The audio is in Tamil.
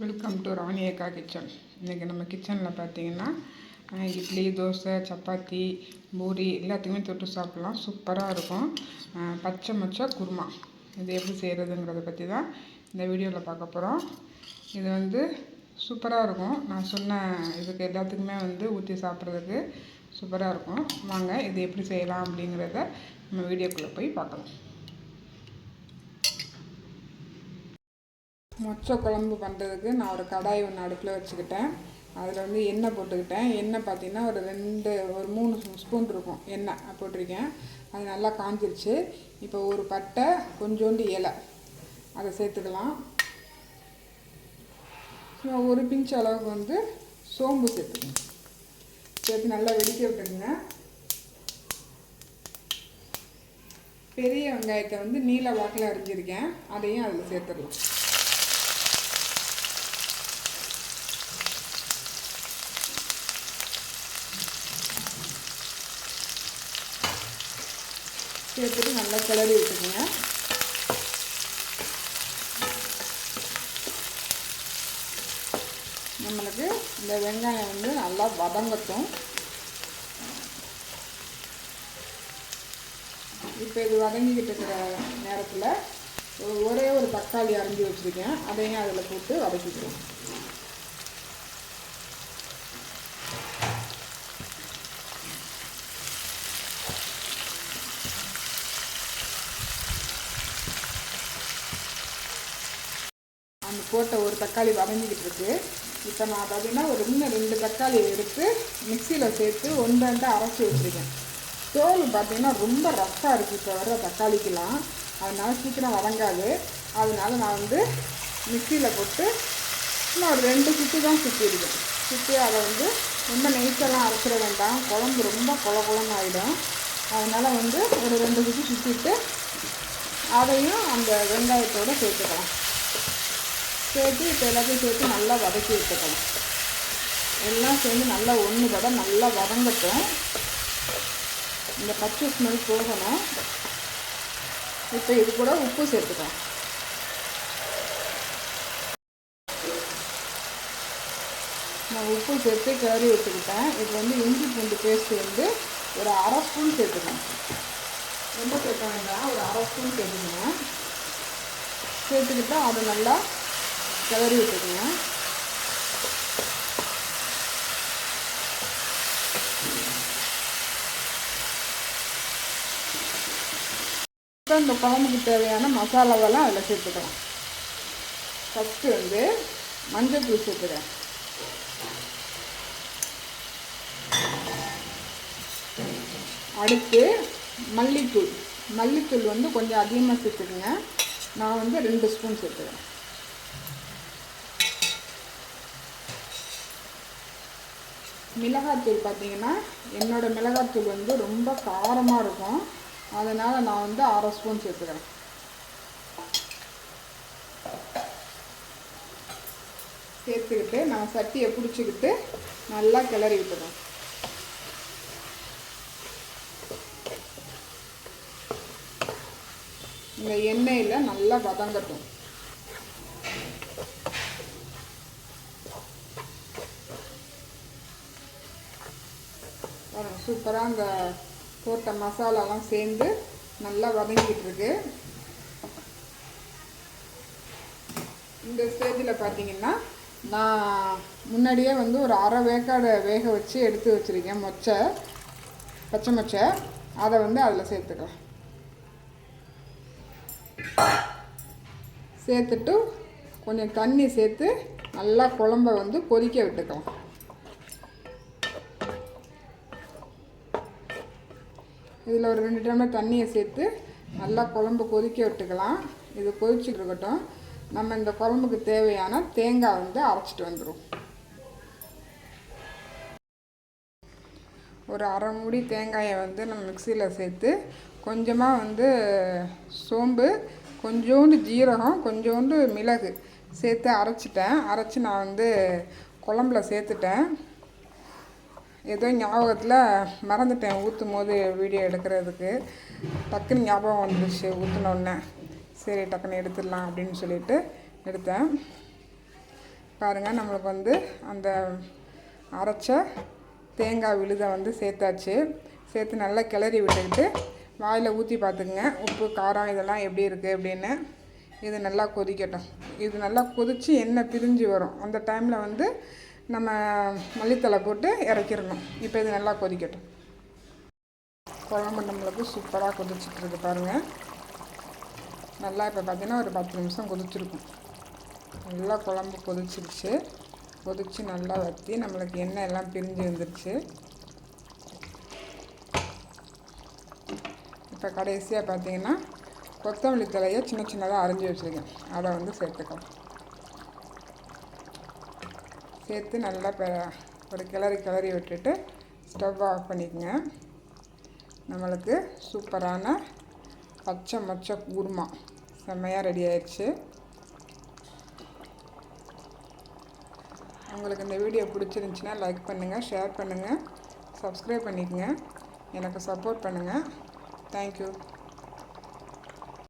வெல்கம் டு ராணி அக்கா கிச்சன் இன்றைக்கி நம்ம கிச்சனில் பார்த்தீங்கன்னா இட்லி தோசை சப்பாத்தி பூரி எல்லாத்தையுமே தொட்டு சாப்பிட்லாம். சூப்பராக இருக்கும். பச்சை மொச்சா குருமா. இது எப்படி செய்கிறதுங்கிறத பற்றி தான் இந்த வீடியோவில் பார்க்க போகிறோம் இது வந்து சூப்பராக இருக்கும். நான் சொன்ன இதுக்கு எல்லாத்துக்குமே வந்து ஊற்றி சாப்பிட்றதுக்கு சூப்பராக இருக்கும். வாங்க இது எப்படி செய்யலாம் அப்படிங்கிறத நம்ம வீடியோக்குள்ளே போய் பார்க்கலாம். மொச்சை குழம்பு பண்ணுறதுக்கு நான் ஒரு கடாய் ஒன்று அடுப்பில் வச்சுக்கிட்டேன். அதில் வந்து எண்ணெய் போட்டுக்கிட்டேன். எண்ணெய் பார்த்தீங்கன்னா ஒரு ரெண்டு ஒரு மூணு ஸ்பூன் இருக்கும். எண்ணெய் போட்டிருக்கேன். அது நல்லா காஞ்சிருச்சு. இப்போ ஒரு பட்டை கொஞ்சோண்டு இலை. அதை சேர்த்துக்கலாம். ஒரு பிஞ்ச் அளவுக்கு வந்து சோம்பு சேர்த்துக்கணும். சேர்த்து நல்லா வெடிக்க விட்டுருங்க பெரிய வெங்காயத்தை வந்து நீல வாக்கில் அரிஞ்சிருக்கேன். அதையும் அதில் சேர்த்துடலாம். சேர்த்துட்டு நல்லா கிளறி விட்டுருங்க நம்மளுக்கு இந்த வெங்காயம் வந்து நல்லா வதங்கட்டும். இப்போ இது வதங்கிக்கிட்டு இருக்கிற நேரத்தில் ஒரே ஒரு தக்காளி அரைஞ்சி வச்சுருக்கேன். அதையும் அதில் போட்டு வதக்கிக்கிறோம் அந்த போட்ட ஒரு தக்காளி வதங்கிக்கிட்டு இருக்கு. இப்போ நான் பார்த்தீங்கன்னா ஒரு இன்னும் ரெண்டு தக்காளி எடுத்து மிக்சியில் சேர்த்து ஒன்று அரைச்சி வச்சுருக்கேன். தோல் பார்த்தீங்கன்னா ரொம்ப ரஃப்பாக இருக்குது இப்போ வர தக்காளிக்கெலாம் அதனால சீக்கிரம் வதங்காது. அதனால நான் வந்து மிக்சியில் போட்டு இன்னும் ஒரு ரெண்டு சுற்றி தான் சுற்றிருக்கேன் சுற்றி அதை வந்து ரொம்ப நெய்ச்செல்லாம் அரைச்சிட வேண்டாம். குழம்பு ரொம்ப கொல குழம்பு ஆகிடும் அதனால் வந்து ஒரு ரெண்டு சுற்றி சுற்றிட்டு அதையும் அந்த வெங்காயத்தோடு சேர்த்துக்கலாம். சேர்த்து இப்போ எல்லாத்தையும் சேர்த்து நல்லா வதக்கி விட்டுக்கணும் எல்லாம் சேர்ந்து நல்லா ஒன்று பட நல்லா வதங்கட்டும். இந்த பச்சை ஸ்மெல் போகணும். இப்போ இது கூட உப்பு சேர்த்துக்கலாம். நான் உப்பு சேர்த்து கிளறி விட்டுக்கிட்டேன். இது வந்து இஞ்சி பூண்டு பேஸ்ட் வந்து ஒரு அரை ஸ்பூன் சேர்த்துக்கணும். ரொம்ப சேர்க்க வேண்டாம். ஒரு அரை ஸ்பூன் சேர்த்துக்கணும். சேர்த்துக்கிட்டால் அதை நல்லா கிளறி விட்டுருங்க இப்போ இந்த குழம்புக்கு தேவையான மசாலாவெல்லாம் அதில் சேர்த்துக்கலாம். ஃபஸ்ட்டு வந்து மஞ்சள் தூள் சேர்த்துக்கிறேன். அடுத்து மல்லித்தூள். மல்லித்தூள் வந்து கொஞ்சம் அதிகமாக சேர்த்துக்குங்க. நான் வந்து ரெண்டு ஸ்பூன் சேர்த்துக்கிறேன். மிளகாத்தூள் பார்த்தீங்கன்னா என்னோடய மிளகாத்தூள் வந்து ரொம்ப காரமாக இருக்கும். அதனால் நான் வந்து அரை ஸ்பூன் சேர்த்துக்கிறேன். சேர்த்துக்கிட்டு நான் சட்டியை பிடிச்சிக்கிட்டு நல்லா கிளறி விட்டுறோம். இந்த எண்ணெயில் நல்லா வதங்கட்டும். சூப்பராக அந்த போட்ட மசாலாலாம் சேர்ந்து நல்லா வதங்கிட்டு இருக்கு இந்த ஸ்டேஜில் பார்த்தீங்கன்னா நான் முன்னாடியே வந்து ஒரு அரை வேக்காடை வேக வச்சு எடுத்து வச்சுருக்கேன் மொச்சை பச்சை மொச்சை. அதை வந்து அதில் சேர்த்துக்கலாம். சேர்த்துட்டு கொஞ்சம் தண்ணி சேர்த்து நல்லா குழம்ப வந்து கொதிக்க விட்டுக்கலாம். இதில் ஒரு ரெண்டு டம்ளர் தண்ணியை சேர்த்து நல்லா குழம்பு கொதிக்க விட்டுக்கலாம். இது கொதிச்சுட்டு இருக்கட்டும். நம்ம இந்த குழம்புக்கு தேவையான தேங்காய் வந்து அரைச்சிட்டு வந்துடும் ஒரு அரை மூடி தேங்காயை வந்து நம்ம மிக்சியில் சேர்த்து கொஞ்சமாக வந்து சோம்பு கொஞ்சோண்டு ஜீரகம் கொஞ்சோண்டு மிளகு சேர்த்து அரைச்சிட்டேன். அரைச்சி நான் வந்து குழம்புல சேர்த்துட்டேன். ஏதோ ஞாபகத்தில் மறந்துட்டேன் ஊற்றும் போது வீடியோ எடுக்கிறதுக்கு. டக்குன்னு ஞாபகம் வந்துடுச்சு ஊற்றினோடனே சரி டக்குன்னு எடுத்துடலாம் அப்படின்னு சொல்லிட்டு எடுத்தேன். பாருங்கள் நம்மளுக்கு வந்து அந்த அரைச்ச தேங்காய் விழுதை வந்து சேர்த்தாச்சு. சேர்த்து நல்லா கிளறி விட்டுக்கிட்டு வாயில் ஊற்றி பார்த்துக்குங்க. உப்பு காரம் இதெல்லாம் எப்படி இருக்குது அப்படின்னு. இது நல்லா கொதிக்கட்டும். இது நல்லா கொதித்து எண்ணெய் பிரிஞ்சு வரும். அந்த டைமில் வந்து நம்ம மல்லித்தலை போட்டு இறக்கிடணும். இப்போ இது நல்லா கொதிக்கட்டும். குழம்பு நம்மளுக்கு சூப்பராக கொதிச்சிட்டு இருக்கு பாருங்கள் நல்லா இப்போ பார்த்தீங்கன்னா ஒரு பத்து நிமிஷம் கொதிச்சிருக்கும். நல்லா குழம்பு கொதிச்சிருச்சு. கொதித்து நல்லா வற்றி நம்மளுக்கு எண்ணெய் எல்லாம் பிரிஞ்சு வந்துருச்சு. இப்போ கடைசியாக பார்த்தீங்கன்னா கொத்தமல்லி தலையை சின்ன சின்னதாக அரைஞ்சி வச்சுருக்கேன். அதை வந்து சேர்த்துக்கலாம். சேர்த்து நல்லா பெ ஒரு கிளறி கிளறி விட்டுட்டு ஸ்டவ் ஆஃப் பண்ணிக்கோங்க. நம்மளுக்கு சூப்பரான பச்சை மொச்சை கூர்மா செம்மையாக ரெடி ஆயிடுச்சு. உங்களுக்கு இந்த வீடியோ பிடிச்சிருந்துச்சின்னா லைக் பண்ணுங்கள் ஷேர் பண்ணுங்கள் சப்ஸ்கிரைப் பண்ணிக்கோங்க. எனக்கு சப்போர்ட் பண்ணுங்கள் தேங்க்யூ